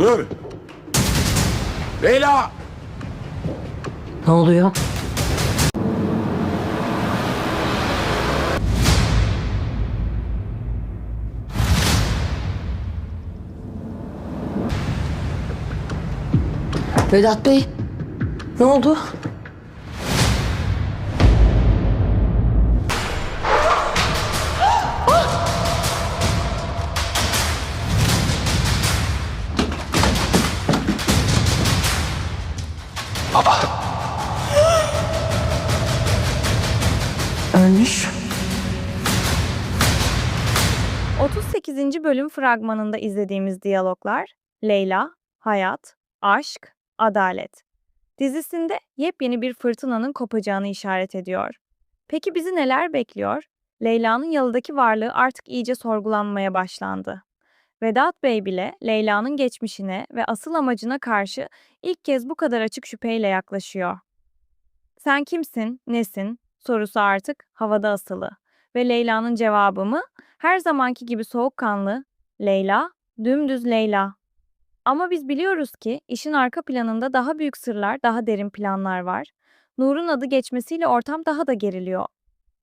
Nur! Leyla! Ne oluyor? Vedat Bey, ne oldu? Ölmüş. 38. bölüm fragmanında izlediğimiz diyaloglar Leyla, hayat, aşk, adalet. Dizisinde yepyeni bir fırtınanın kopacağını işaret ediyor. Peki bizi neler bekliyor? Leyla'nın yalıdaki varlığı artık iyice sorgulanmaya başlandı. Vedat Bey bile Leyla'nın geçmişine ve asıl amacına karşı ilk kez bu kadar açık şüpheyle yaklaşıyor. Sen kimsin, nesin sorusu artık havada asılı. Ve Leyla'nın cevabı mı? Her zamanki gibi soğukkanlı, Leyla, dümdüz Leyla. Ama biz biliyoruz ki işin arka planında daha büyük sırlar, daha derin planlar var. Nur'un adı geçmesiyle ortam daha da geriliyor.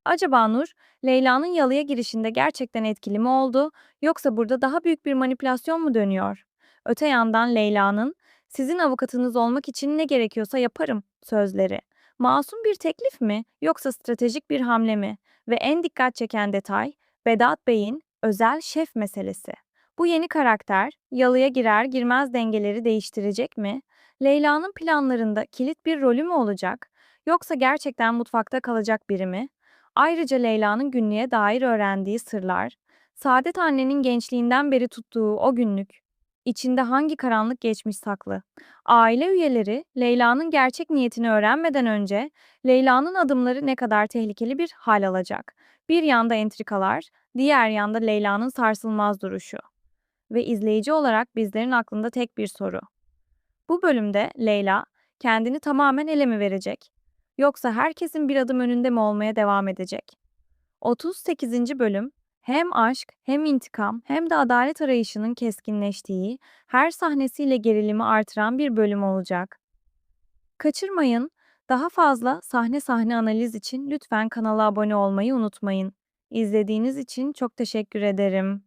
Acaba Nur, Leyla'nın yalıya girişinde gerçekten etkili mi oldu, yoksa burada daha büyük bir manipülasyon mu dönüyor? Öte yandan Leyla'nın, sizin avukatınız olmak için ne gerekiyorsa yaparım sözleri. Masum bir teklif mi, yoksa stratejik bir hamle mi? Ve en dikkat çeken detay, Vedat Bey'in özel şef meselesi. Bu yeni karakter yalıya girer girmez dengeleri değiştirecek mi? Leyla'nın planlarında kilit bir rolü mü olacak? Yoksa gerçekten mutfakta kalacak biri mi? Ayrıca Leyla'nın günlüğe dair öğrendiği sırlar, Saadet annenin gençliğinden beri tuttuğu o günlük, içinde hangi karanlık geçmiş saklı? Aile üyeleri Leyla'nın gerçek niyetini öğrenmeden önce Leyla'nın adımları ne kadar tehlikeli bir hal alacak? Bir yanda entrikalar, diğer yanda Leyla'nın sarsılmaz duruşu. Ve izleyici olarak bizlerin aklında tek bir soru. Bu bölümde Leyla kendini tamamen ele mi verecek? Yoksa herkesin bir adım önünde mi olmaya devam edecek? 38. bölüm hem aşk, hem intikam, hem de adalet arayışının keskinleştiği, her sahnesiyle gerilimi artıran bir bölüm olacak. Kaçırmayın. Daha fazla sahne sahne analiz için lütfen kanala abone olmayı unutmayın. İzlediğiniz için çok teşekkür ederim.